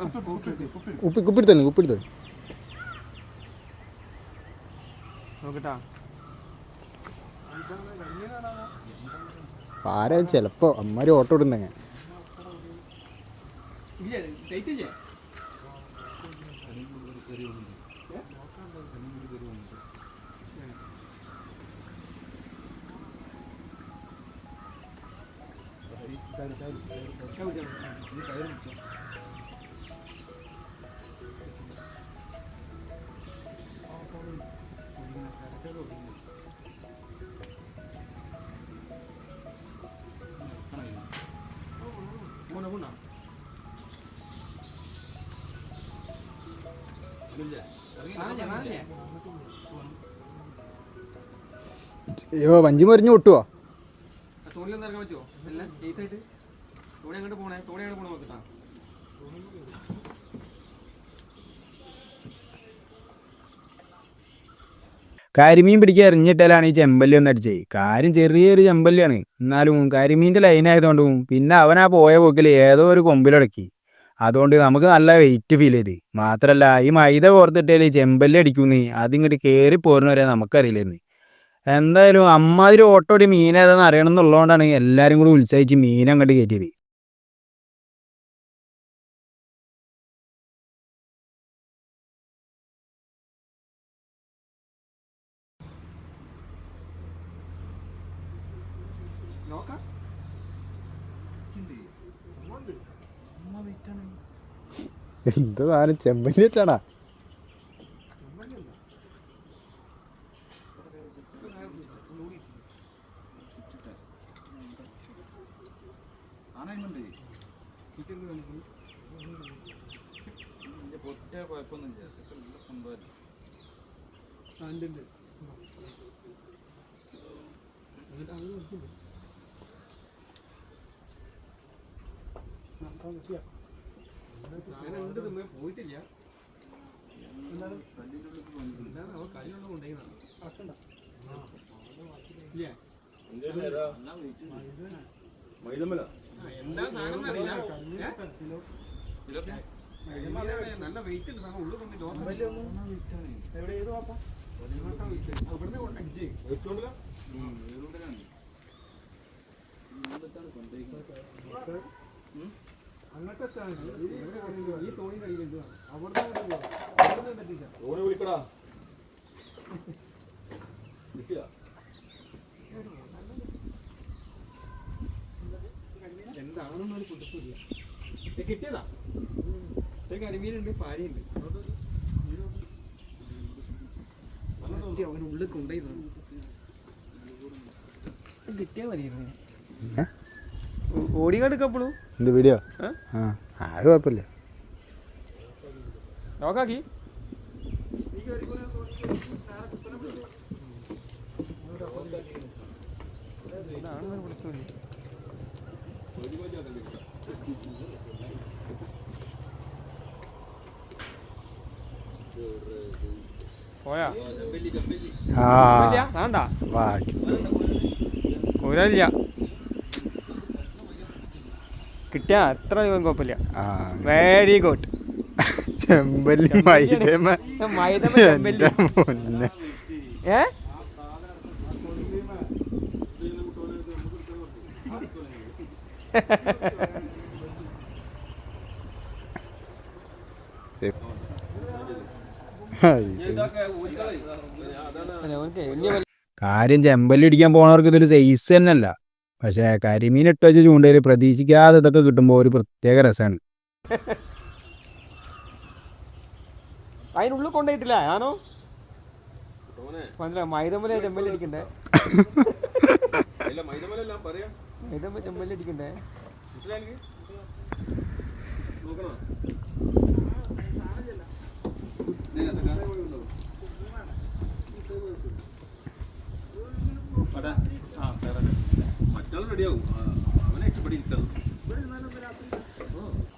കുപ്പി, കുപ്പി, കുപ്പി, കുപ്പി. കുപ്പി കുപ്പിടുത്തന്നെ കുപ്പിടുത്തന്നെ നോക്കട്ടാ. ആരാ ചിലപ്പോ അമ്മമാര് ഓട്ടോ ഇടുന്ന ഇല്ലേ പോണ അയ്യോ വഞ്ചി മറിഞ്ഞു വിട്ടുവോ തോണിലൊന്നും ഇറങ്ങാൻ പറ്റുമോ എല്ലാം നൈസായിട്ട് അങ്ങോട്ട് പോണേ? അങ്ങോട്ട് കരിമീൻ പിടിക്കാൻ എറിഞ്ഞിട്ടാലാണ് ഈ ചെമ്പല്ലി ഒന്ന് അടിച്ചത് കാര്യം ചെറിയൊരു ചെമ്പല്ലിയാണ്. എന്നാലും കരിമീന്റെ ലൈൻ ആയതുകൊണ്ടും പിന്നെ അവൻ ആ പോയ പോക്കിൽ ഏതോ ഒരു കൊമ്പിലടക്കി അതുകൊണ്ട് നമുക്ക് നല്ല വെയിറ്റ് ഫീൽ ചെയ്ത്. മാത്രല്ല ഈ മൈദ കോർത്തിട്ടേൽ ചെമ്പല്ലി അടിക്കുന്നേ. അതിങ്ങോട്ട് കയറി പോരുന്നവരെ നമുക്കറിയില്ലായിരുന്നു. എന്തായാലും അമ്മാതിരി ഓട്ടോടി മീൻ ഏതാണെന്ന് അറിയണം എന്നുള്ളതുകൊണ്ടാണ് എല്ലാവരും കൂടി ഉത്സാഹിച്ച് മീൻ അങ്ങോട്ട് കയറ്റിയത്. എന്തോ സാധനം ചെമ്പല്ലി ഇതിന്റെ പൊട്ടിയ കുഴപ്പമൊന്നുമില്ല. ഇതൊക്കെ നല്ല സംഭവമല്ലേ. സാധനം ഉണ്ട് തിന്ന് പോയിട്ടില്ല. എന്താണ്? അവൻ കയ്യിലുള്ള കൊണ്ടുപോയി ഇല്ലേ. ആ, എന്താ സാധനം അറിയില്ല ഏ? മൈദമല നല്ല വെയിറ്റ് ഉണ്ട്. സാധനം ഉള്ളിൽ കൊണ്ട് ദോശ ഇവിടുന്ന് കൊണ്ടേ ഉം, വേറെവിടെയാണ്? ഇവിടുത്താണ് കൊണ്ടുപോയിരിക്കുന്നത്. ഈ തോണി കയ്യിലുണ്ട്. അവിടെ എന്താണെന്ന് ഒരു ഏ, കിട്ടിയതാ. കരിമീനുണ്ട് പാരയുണ്ട്. അവൻ ഉള്ളിൽ കൊണ്ടുപോയി കിട്ടിയാ മതിയായിരുന്നു ഏ? ഓടിക്കാണ്ടിക്കപ്പോഴും എന്ത് വീഡിയോ? ആ? അത് കുഴപ്പമില്ല. നോക്കാക്കി. ഇതാണ് പിടുത്തമില്ല പോയാ? ആ. വേണ്ട. കിട്ടിയാ എത്ര രൂപ കുഴപ്പമില്ല. വെരി ഗുഡ് ചെമ്പല്ലി മൈദ മൈദ ഏ? കാര്യം ചെമ്പല്ലിടിക്കാൻ പോണവർക്ക് ഇതൊരു സൈസ് തന്നെയല്ല. പക്ഷേ കരിമീൻ ഇട്ട് വെച്ച് ചൂണ്ടയിൽ പ്രതീക്ഷിക്കാതെ ഇതൊക്കെ കിട്ടുമ്പോൾ ഒരു പ്രത്യേക രസമാണ്. അതിനുള്ളിൽ കൊണ്ടുപോയിട്ടില്ല ഞാനോ? മനസ്സിലായി മൈദമ്പല ചെമ്പല്ലി അടിക്കണ്ടേ മൈദമലെല്ലാം പറയാം. മൈദമ്പ ചെമ്പല്ലി അടിക്കണ്ടേ മനസ്സിലായി നോക്കണോ മറ്റാൾ റെഡിയാവും അവനെ ഇഷ്ടപ്പെടി ഇരിക്കുന്നത്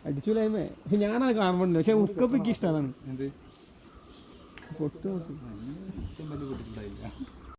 അടിച്ചില്ലായ്മേ ഞാനത് കാണുന്നുണ്ട് പക്ഷെ ഉക്കപ്പ് എനിക്ക് ഇഷ്ടമാണ് എന്ത്? പൊട്ട്. നോക്കി